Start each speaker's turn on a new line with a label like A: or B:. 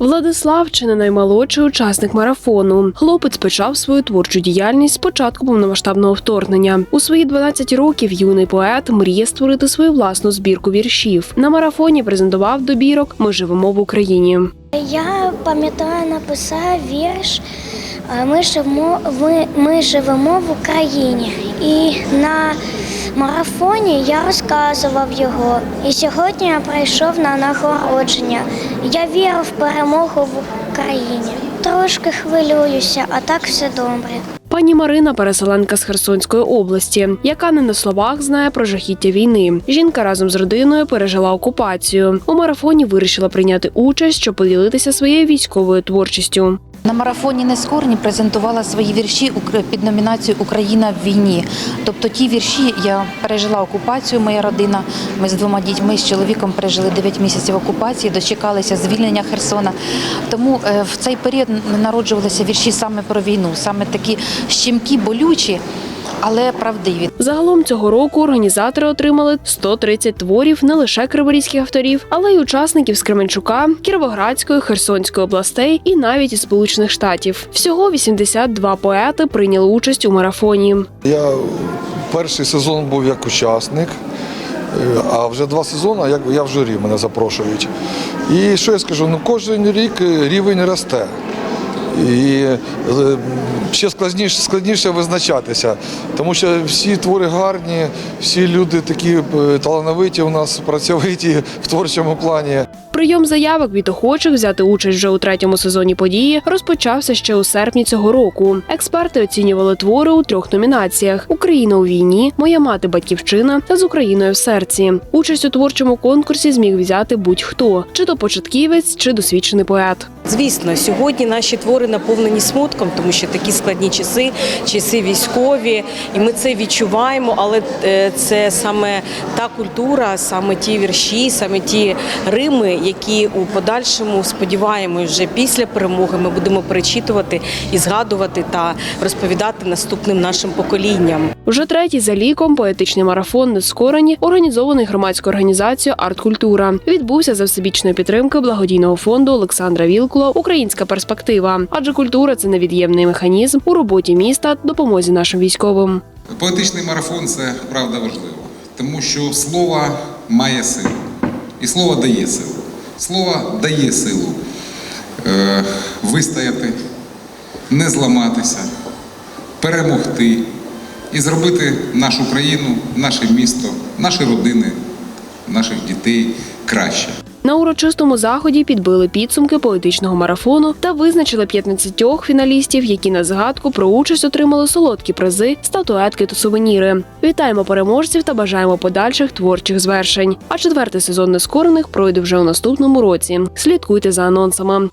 A: Владислав чи не наймолодший учасник марафону. Хлопець почав свою творчу діяльність з початку повномасштабного вторгнення. У свої 12 років юний поет мріє створити свою власну збірку віршів. На марафоні презентував добірок Ми живемо в Україні.
B: Я пам'ятаю, написав вірш Ми живемо, ми, ми живемо в Україні. І на марафоні я розказував його. І сьогодні я прийшов на нагородження. Я вірю в перемогу в Україні. Трошки хвилююся, а так все добре.
A: Пані Марина переселенка з Херсонської області, яка не на словах знає про жахіття війни. Жінка разом з родиною пережила окупацію. У марафоні вирішила прийняти участь, щоб поділитися своєю військовою творчістю.
C: На марафоні Нескорні презентувала свої вірші під номінацією Україна в війні. Тобто ті вірші я пережила окупацію. Моя родина. Ми з двома дітьми з чоловіком пережили 9 місяців окупації, дочекалися звільнення Херсона. Тому е, в цей період народжувалися вірші саме про війну, саме такі щемкі, болючі, але правдиві.
A: Загалом цього року організатори отримали 130 творів не лише криворізьких авторів, але й учасників з Кременчука, Кіровоградської, Херсонської областей і навіть із Сполучених Штатів. Всього 82 поети прийняли участь у марафоні.
D: Я перший сезон був як учасник, е, а вже два сезони як я в журі мене запрошують. І що я скажу? Ну кожен рік е, рівень росте. І е, ще складніше, складніше визначатися, тому що всі твори гарні, всі люди такі е, талановиті у нас, працьовиті в творчому плані.
A: Прийом заявок від охочих взяти участь вже у третьому сезоні події розпочався ще у серпні цього року. Експерти оцінювали твори у трьох номінаціях: Україна у війні, Моя мати батьківщина та з Україною в серці. Участь у творчому конкурсі зміг взяти будь-хто, чи то початківець, чи досвідчений поет.
E: Звісно, сьогодні наші твори наповнені смутком, тому що такі складні часи, часи військові, і ми це відчуваємо. Але е, це саме та культура, саме ті вірші, саме ті рими, які у подальшому сподіваємось, вже після перемоги ми будемо перечитувати і згадувати та розповідати наступним нашим поколінням.
A: Вже третій за ліком поетичний марафон «Нескорені», організований громадською організацією Арткультура, відбувся за всебічної підтримки благодійного фонду Олександра Вілкула Українська перспектива. Адже культура це невід'ємний механізм у роботі міста допомозі нашим військовим.
F: Поетичний марафон це правда важливо, тому що слово має силу, і слово дає силу. Слово дає силу е, вистояти, не зламатися, перемогти і зробити нашу країну, наше місто, наші родини, наших дітей краще.
A: На урочистому заході підбили підсумки поетичного марафону та визначили 15 фіналістів, які на згадку про участь отримали солодкі призи, статуетки та сувеніри. Вітаємо переможців та бажаємо подальших творчих звершень. А четвертий сезон нескорених пройде вже у наступному році. Слідкуйте за анонсами.